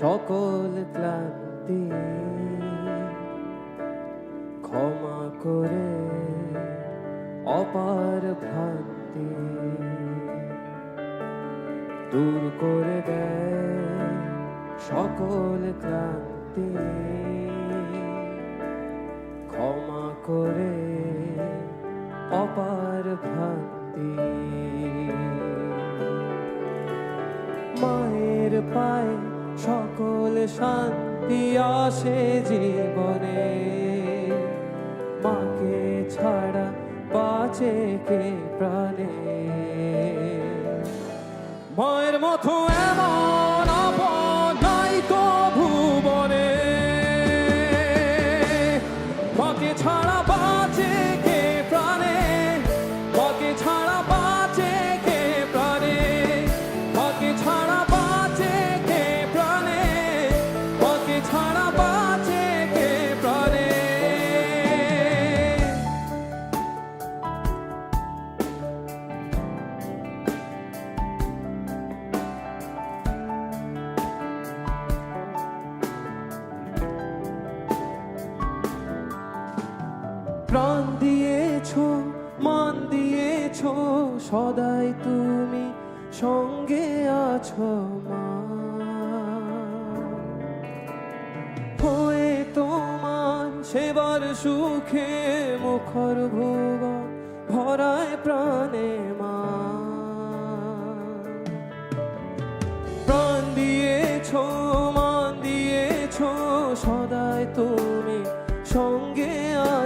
সকল ক্লান্তি। ক্ষমা করে অপার ভ্রান্তি। দূর করে দেয় সকল ক্লান্তি। ক্ষমা করে অপার ভ্রান্তি। পায়ে সকল শান্তি আসে জীবনে। মাকে ছাড়া বাঁচে কে প্রাণ দিয়েছ, মান দিয়েছ, সদাই তুমি সঙ্গে আছো মা। হয়ে তোমার সেবার সুখে মুখর ভোগ, ভরায় প্রাণে মা।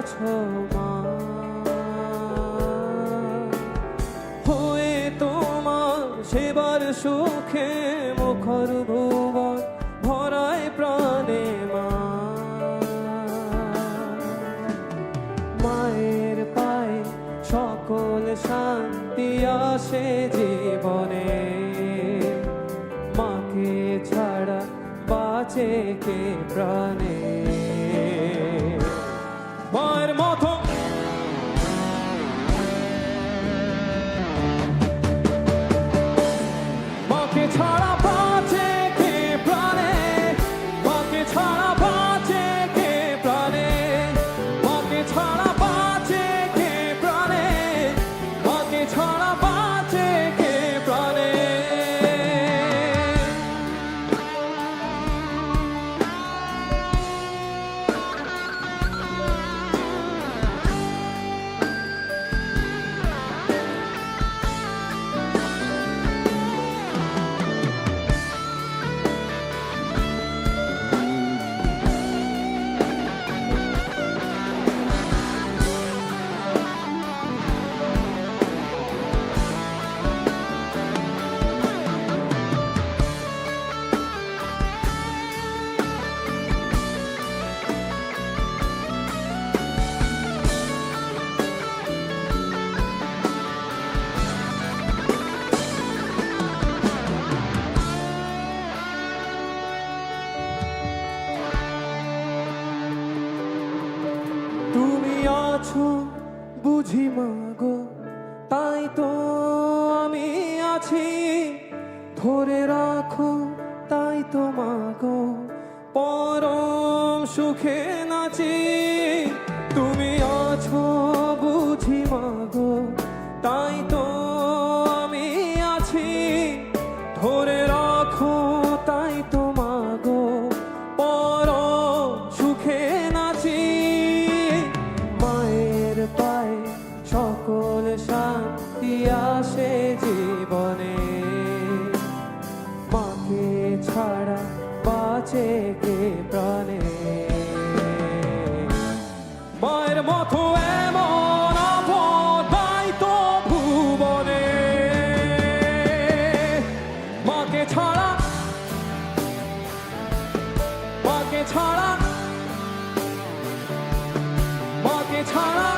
আছো তোমার সেবার সুখে মুখর ভুবন, ভরায় প্রাণে মা। মায়ের পায়ে সকল শান্তি আসে জীবনে। মাকে ছাড়া বাঁচে কে প্রাণে? আছো বুঝি মাগো তাই তো আমি আছি। ধরে রাখো, তাই তো মাগো পরম সুখে নাচি। তুমি আছো ছাড়া বাঁচে কে প্রাণে? মায়ের মতো এমন নাই তো ভুবনে মাকে ছাড়া মাকে ছাড়া মাকে ছাড়া